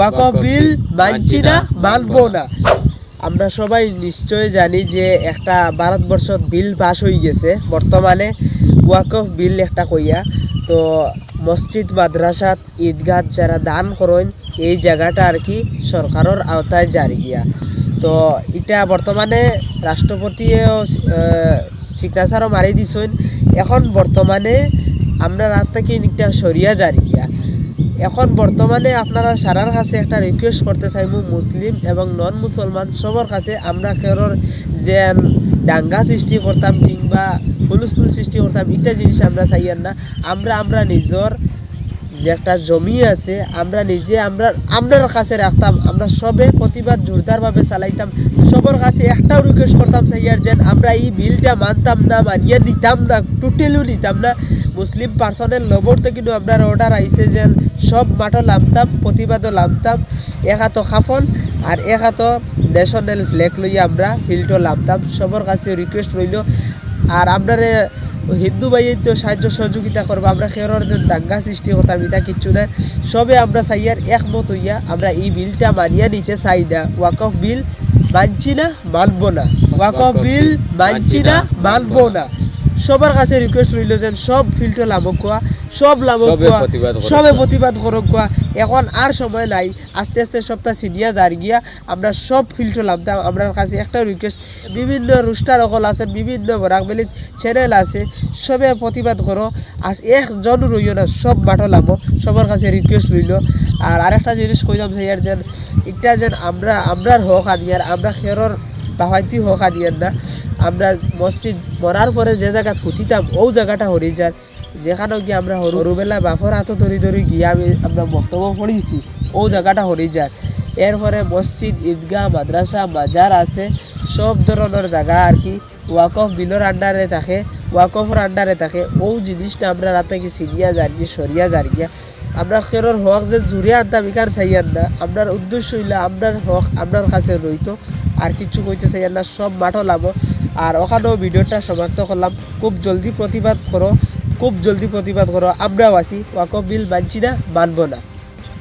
ওয়াকফ বিল মানছি না মানবো না। আমরা সবাই নিশ্চয় জানি যে একটা ভারতবর্ষত বিল পাস হয়ে গেছে। বর্তমানে ওয়াকফ বিল একটা কইয়া, তো মসজিদ, মাদ্রাসাত ঈদগাহ যারা দান করেন, এই জায়গাটা আর কি সরকারের আওতায় জারি গিয়া। তো এটা বর্তমানে রাষ্ট্রপতিও সিগনেচারও মারি দিছেন। এখন বর্তমানে আমরা রাত থেকে একটা সরিয়া জারি গিয়া। এখন বর্তমানে আপনারা সারার কাছে একটা রিকোয়েস্ট করতে চাইমু মুসলিম এবং নন মুসলমান সবার কাছে আমরা কেউর যে দাঙ্গা সৃষ্টি করতাম কিংবা হুলস্থুল সৃষ্টি করতাম এটা জিনিস আমরা চাইয়ার না। আমরা আমরা নিজের যে একটা জমি আছে, আমরা নিজে আমরা, আমরার কাছে রাখতাম, আমরা সবে প্রতিবাদ জোরদারভাবে চালাইতাম। সবার কাছে একটাও রিকোয়েস্ট করতাম চাইয়ার যেন আমরা এই বিলটা মানতাম না, মানিয়ে নিতাম না, টোটালিও নিতাম না। মুসলিম পার্সনের লবরতে কিন্তু আপনার অর্ডার আইছে যে সব মাঠও নামতাম প্রতিবাদও নামতাম এক হাত খাফন আর এক হাত ন্যাশনাল ফ্ল্যাগ লইয়া আমরা ফিল্ডও নামতাম সবার কাছে রিকোয়েস্ট রইল। আর আপনারে হিন্দু ভাইয়ের তো সাহায্য সহযোগিতা করব আমরা খেরর যে দাঙ্গা সৃষ্টি করতাম এটা কিচ্ছু না। সবে আমরা চাইয়ার একমত হইয়া আমরা এই বিলটা মানিয়ে নিতে চাই না। ওয়াকফ বিল মানছি না মানবো না। ওয়াকফ বিল মানছি না মানবো না। সবার কাছে রিকোয়েস্ট রইল যেন সব ফিল্ডও লাভক কোয়া সব লাভক কোয়া সবে প্রতিবাদ করক কোয়া এখন আর সময় নাই আস্তে আস্তে সপ্তাহ সিনিয়া যার গিয়া আমরা সব ফিল্ডও লাভতাম আমরা কাছে একটা রিকোয়েস্ট বিভিন্ন রুস্টার অকল আছেন বিভিন্ন বরাকবেলি চ্যানেল আছে, সবে প্রতিবাদ করো। আর একজন রইল না, সব লামো সবার কাছে রিকোয়েস্ট রইল। আর আরেকটা জিনিস কইলাম যে যেন এটা যেন আমরা আমরার হক আনিয়ার আমরা খেরর বাহাইতি হোক আনিয়ার না। আমরা মসজিদ মরার পরে যে জায়গা ফুটিতাম ও জায়গাটা হরি যার। যেখানে গিয়ে আমরা সরুবেলা বাপর হাতে ধরি ধরি গিয়ে আমি আমরা বক্তব্য পড়িয়েছি ও জায়গাটা হরি যায় এরপরে মসজিদ, ঈদগাহ, মাদ্রাসা, মাজার আছে, সব ধরনের জায়গা আর কি। ওয়াকফ বিলর আন্ডারে থাকে ওয়াকফর আন্ডারে থাকে। ও জিনিসটা আমরা রাতে কি সিনিয়া যার গিয়ে সরিয়া যার গিয়া আমরা কেরোর হক যে জুড়ে আনতাম ইকার চাইয়ার না আপনার উদ্দেশ্য হইলে আপনার হক আপনার কাছে রইতো আর কিছু কইতে চাইয়ার না সব মাঠও লাভ আর ওখানেও ভিডিওটা সমাপ্ত করলাম খুব জলদি প্রতিবাদ করো খুব জলদি প্রতিবাদ করো আমরাও আছি। ওয়াকফ বিল মানছি না মানবো না।